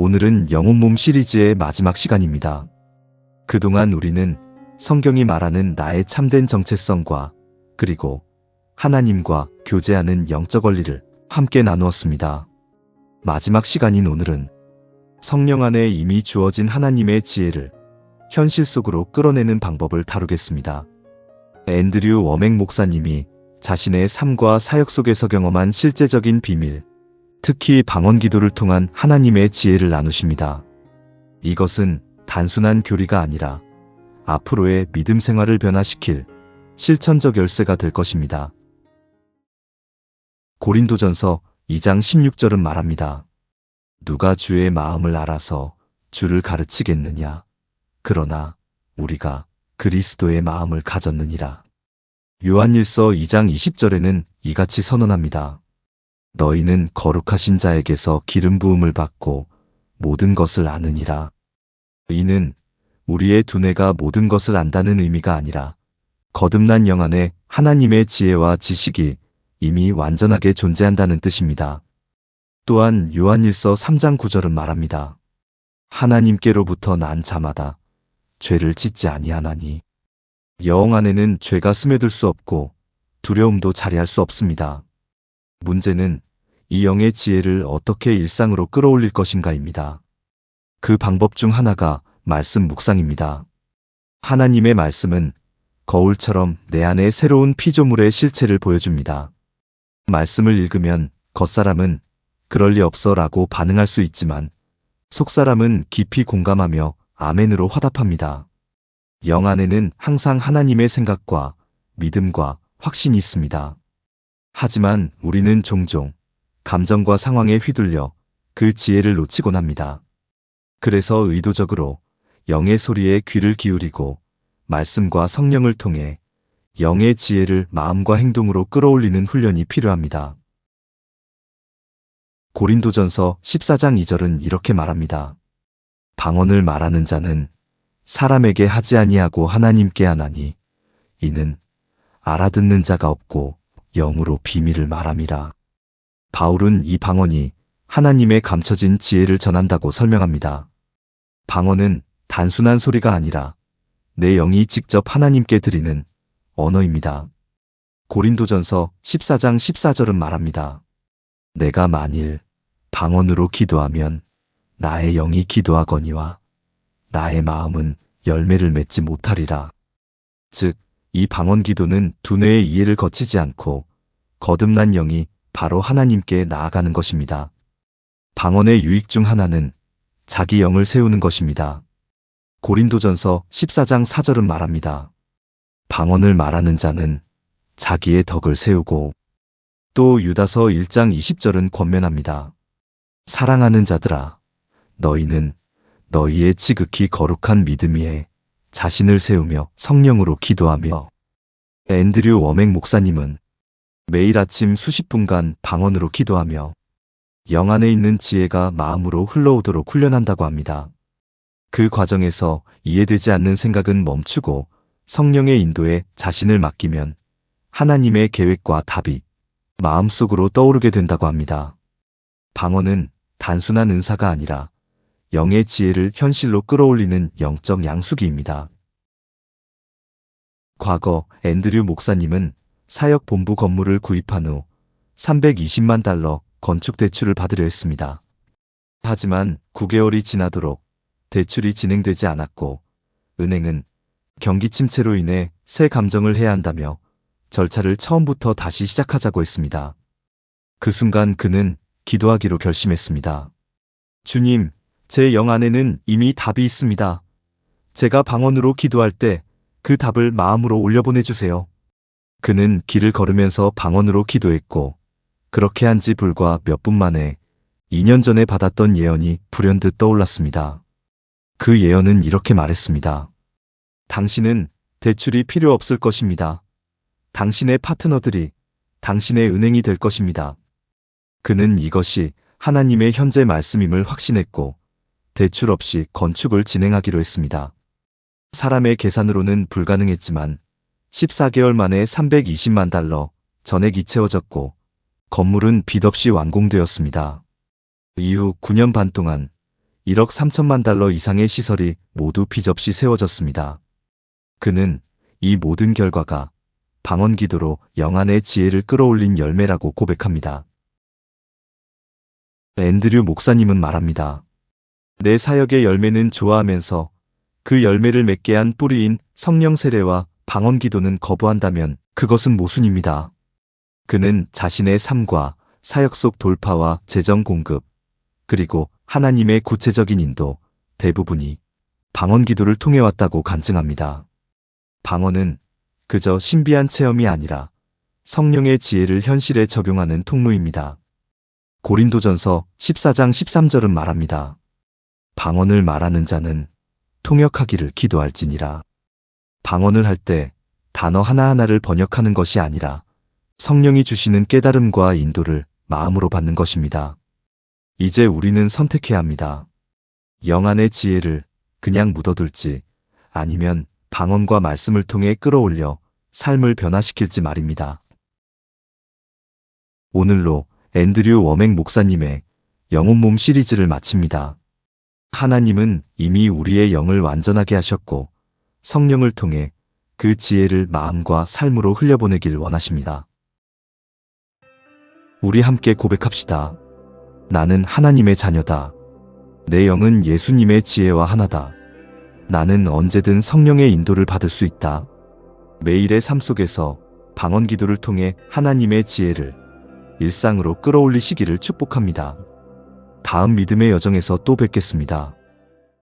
오늘은 영혼 몸 시리즈의 마지막 시간입니다. 그동안 우리는 성경이 말하는 나의 참된 정체성과 그리고 하나님과 교제하는 영적 원리를 함께 나누었습니다. 마지막 시간인 오늘은 성령 안에 이미 주어진 하나님의 지혜를 현실 속으로 끌어내는 방법을 다루겠습니다. 앤드류 워맹 목사님이 자신의 삶과 사역 속에서 경험한 실제적인 비밀, 특히 방언 기도를 통한 하나님의 지혜를 나누십니다. 이것은 단순한 교리가 아니라 앞으로의 믿음 생활을 변화시킬 실천적 열쇠가 될 것입니다. 고린도전서 2장 16절은 말합니다. 누가 주의 마음을 알아서 주를 가르치겠느냐. 그러나 우리가 그리스도의 마음을 가졌느니라. 요한일서 2장 20절에는 이같이 선언합니다. 너희는 거룩하신 자에게서 기름 부음을 받고 모든 것을 아느니라. 이는 우리의 두뇌가 모든 것을 안다는 의미가 아니라 거듭난 영 안에 하나님의 지혜와 지식이 이미 완전하게 존재한다는 뜻입니다. 또한 요한일서 3장 9절은 말합니다. 하나님께로부터 난 자마다 죄를 짓지 아니하나니 영 안에는 죄가 스며들 수 없고 두려움도 자리할 수 없습니다. 문제는 이 영의 지혜를 어떻게 일상으로 끌어올릴 것인가입니다. 그 방법 중 하나가 말씀 묵상입니다. 하나님의 말씀은 거울처럼 내 안에 새로운 피조물의 실체를 보여줍니다. 말씀을 읽으면 겉사람은 그럴 리 없어 라고 반응할 수 있지만 속사람은 깊이 공감하며 아멘으로 화답합니다. 영 안에는 항상 하나님의 생각과 믿음과 확신이 있습니다. 하지만 우리는 종종 감정과 상황에 휘둘려 그 지혜를 놓치곤 합니다. 그래서 의도적으로 영의 소리에 귀를 기울이고 말씀과 성령을 통해 영의 지혜를 마음과 행동으로 끌어올리는 훈련이 필요합니다. 고린도전서 14장 2절은 이렇게 말합니다. 방언을 말하는 자는 사람에게 하지 아니하고 하나님께 하나니 이는 알아듣는 자가 없고 영으로 비밀을 말함이라. 바울은 이 방언이 하나님의 감춰진 지혜를 전한다고 설명합니다. 방언은 단순한 소리가 아니라 내 영이 직접 하나님께 드리는 언어입니다. 고린도전서 14장 14절은 말합니다. 내가 만일 방언으로 기도하면 나의 영이 기도하거니와 나의 마음은 열매를 맺지 못하리라. 즉, 이 방언 기도는 두뇌의 이해를 거치지 않고 거듭난 영이 바로 하나님께 나아가는 것입니다. 방언의 유익 중 하나는 자기 영을 세우는 것입니다. 고린도전서 14장 4절은 말합니다. 방언을 말하는 자는 자기의 덕을 세우고 또 유다서 1장 20절은 권면합니다. 사랑하는 자들아 너희는 너희의 지극히 거룩한 믿음 위에 자신을 세우며 성령으로 기도하며 앤드류 워맹 목사님은 매일 아침 수십 분간 방언으로 기도하며 영 안에 있는 지혜가 마음으로 흘러오도록 훈련한다고 합니다. 그 과정에서 이해되지 않는 생각은 멈추고 성령의 인도에 자신을 맡기면 하나님의 계획과 답이 마음속으로 떠오르게 된다고 합니다. 방언은 단순한 은사가 아니라 영의 지혜를 현실로 끌어올리는 영적 양수기입니다. 과거 앤드류 목사님은 사역 본부 건물을 구입한 후 320만 달러 건축 대출을 받으려 했습니다. 하지만 9개월이 지나도록 대출이 진행되지 않았고 은행은 경기 침체로 인해 새 감정을 해야 한다며 절차를 처음부터 다시 시작하자고 했습니다. 그 순간 그는 기도하기로 결심했습니다. 주님, 제 영 안에는 이미 답이 있습니다. 제가 방언으로 기도할 때 그 답을 마음으로 올려보내주세요. 그는 길을 걸으면서 방언으로 기도했고, 그렇게 한 지 불과 몇 분 만에 2년 전에 받았던 예언이 불현듯 떠올랐습니다. 그 예언은 이렇게 말했습니다. 당신은 대출이 필요 없을 것입니다. 당신의 파트너들이 당신의 은행이 될 것입니다. 그는 이것이 하나님의 현재 말씀임을 확신했고 대출 없이 건축을 진행하기로 했습니다. 사람의 계산으로는 불가능했지만 14개월 만에 320만 달러 전액이 채워졌고 건물은 빚 없이 완공되었습니다. 이후 9년 반 동안 1억 3천만 달러 이상의 시설이 모두 빚없이 세워졌습니다. 그는 이 모든 결과가 방언 기도로 영안의 지혜를 끌어올린 열매라고 고백합니다. 앤드류 목사님은 말합니다. 내 사역의 열매는 좋아하면서 그 열매를 맺게 한 뿌리인 성령 세례와 방언 기도는 거부한다면 그것은 모순입니다. 그는 자신의 삶과 사역 속 돌파와 재정 공급, 그리고 하나님의 구체적인 인도 대부분이 방언 기도를 통해 왔다고 간증합니다. 방언은 그저 신비한 체험이 아니라 성령의 지혜를 현실에 적용하는 통로입니다. 고린도전서 14장 13절은 말합니다. 방언을 말하는 자는 통역하기를 기도할지니라. 방언을 할 때 단어 하나하나를 번역하는 것이 아니라 성령이 주시는 깨달음과 인도를 마음으로 받는 것입니다. 이제 우리는 선택해야 합니다. 영안의 지혜를 그냥 묻어둘지 아니면 방언과 말씀을 통해 끌어올려 삶을 변화시킬지 말입니다. 오늘로 앤드류 워맹 목사님의 영혼 몸 시리즈를 마칩니다. 하나님은 이미 우리의 영을 완전하게 하셨고 성령을 통해 그 지혜를 마음과 삶으로 흘려보내길 원하십니다. 우리 함께 고백합시다. 나는 하나님의 자녀다. 내 영은 예수님의 지혜와 하나다. 나는 언제든 성령의 인도를 받을 수 있다. 매일의 삶 속에서 방언 기도를 통해 하나님의 지혜를 일상으로 끌어올리시기를 축복합니다. 다음 믿음의 여정에서 또 뵙겠습니다.